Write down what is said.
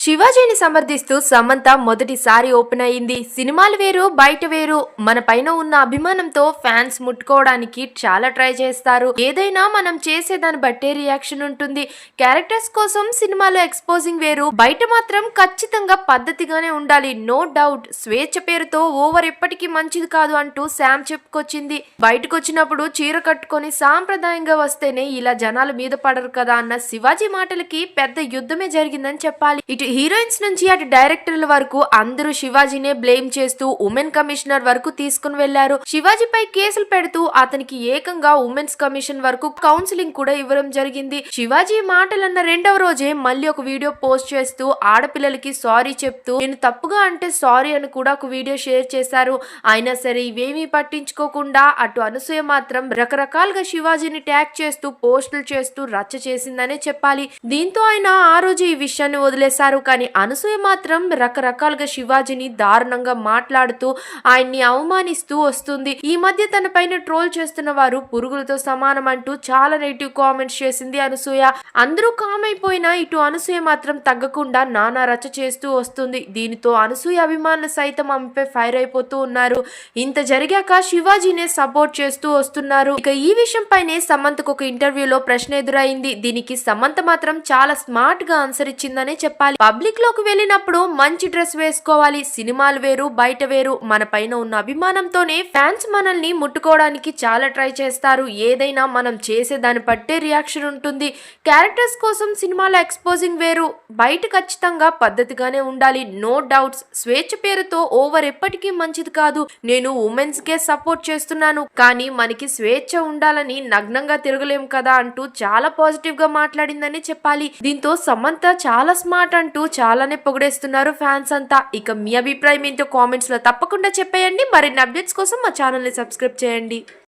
శివాజీని సమర్థిస్తూ సమంత మొదటిసారి ఓపెన్ అయింది సినిమాలు వేరు బయట వేరు. మన పైన ఉన్న అభిమానంతో ఫ్యాన్స్ ముట్టుకోవడానికి చాలా ట్రై చేస్తారు. ఏదైనా మనం చేసేదాన్ని బట్టే రియాక్షన్ ఉంటుంది. క్యారెక్టర్స్ కోసం సినిమాలో ఎక్స్పోజింగ్ వేరు. బయట మాత్రం ఖచ్చితంగా పద్ధతిగానే ఉండాలి. నో డౌట్ స్వేచ్ఛ పేరుతో ఓవర్ ఎప్పటికీ మంచిది కాదు అంటూ శామ్ చెప్పుకొచ్చింది. బయటకు వచ్చినప్పుడు చీర కట్టుకొని సాంప్రదాయంగా వస్తేనే ఇలా జనాలు మీద పడరు కదా అన్న శివాజీ మాటలకి పెద్ద యుద్ధమే జరిగిందని చెప్పాలి. ఇటు హీరోయిన్స్ నుంచి అటు డైరెక్టర్ల వరకు అందరూ శివాజీనే బ్లేమ్ చేస్తూ ఉమెన్ కమిషనర్ వరకు తీసుకుని వెళ్ళారు. శివాజీపై కేసులు పెడుతూ అతనికి ఏకంగా ఉమెన్స్ కమిషన్ వరకు కౌన్సిలింగ్ కూడా ఇవ్వడం జరిగింది. శివాజీ మాటలన్న రెండవ రోజే మళ్ళీ ఒక వీడియో పోస్ట్ చేస్తూ ఆడపిల్లలకి సారీ చెప్తూ నేను తప్పుగా అంటే సారీ అని కూడా ఒక వీడియో షేర్ చేశారు. అయినా సరే ఇవేమీ పట్టించుకోకుండా అటు అనసూయ మాత్రం రకరకాలుగా శివాజీని ట్యాగ్ చేస్తూ పోస్టులు చేస్తూ రచ్చ చేసిందనే చెప్పాలి. దీంతో ఆయన ఆ రోజు ఈ విషయాన్ని వదిలేశారు. కానీ అనసూయ మాత్రం రకరకాలుగా శివాజీని దారుణంగా మాట్లాడుతూ ఆయన్ని అవమానిస్తూ వస్తుంది. ఈ మధ్య తన పైన ట్రోల్ చేస్తున్న వారు పురుగులతో సమానం అంటూ చాలా నెగిటివ్ కామెంట్స్ చేసింది అనసూయ. అందరూ కామ్ అయిపోయినా ఇటు అనసూయ మాత్రం తగ్గకుండా నానా రచ్చ చేస్తూ వస్తుంది. దీనితో అనసూయ అభిమానులు సైతం ఆమెపై ఫైర్ అయిపోతూ ఉన్నారు. ఇంత జరిగాక శివాజీనే సపోర్ట్ చేస్తూ వస్తున్నారు. ఇక ఈ విషయం పైనే సమంతకు ఒక ఇంటర్వ్యూలో ప్రశ్న ఎదురైంది. దీనికి సమంత మాత్రం చాలా స్మార్ట్గా ఆన్సర్ ఇచ్చిందనే చెప్పాలి. పబ్లిక్లోకి వెళ్ళినప్పుడు మంచి డ్రెస్ వేసుకోవాలి సినిమాలు వేరు బయట వేరు మన పైన ఉన్న అభిమానంతోనే ఫ్యాన్స్ మనల్ని ముట్టుకోవడానికి చాలా ట్రై చేస్తారు. ఏదైనా మనం చేసే దాన్ని బట్టే రియాక్షన్ ఉంటుంది. క్యారెక్టర్స్ కోసం సినిమాలో ఎక్స్పోజింగ్ వేరు. బయట ఖచ్చితంగా పద్ధతిగానే ఉండాలి. No doubts. స్వేచ్ఛ పేరుతో ఓవర్ ఎప్పటికీ మంచిది కాదు. నేను ఉమెన్స్ కే సపోర్ట్ చేస్తున్నాను. కానీ మనకి స్వేచ్ఛ ఉండాలని నగ్నంగా తిరగలేం కదా అంటూ చాలా పాజిటివ్గా మాట్లాడిందని చెప్పాలి. దీంతో సమంత చాలా స్మార్ట్ అంటూ చాలానే పొగిడేస్తున్నారు ఫ్యాన్స్ అంతా. ఇక మీ అభిప్రాయం ఏంటో కామెంట్స్లో తప్పకుండా చెప్పేయండి. మరిన్ని అప్డేట్స్ కోసం మా ఛానల్ని సబ్స్క్రైబ్ చేయండి.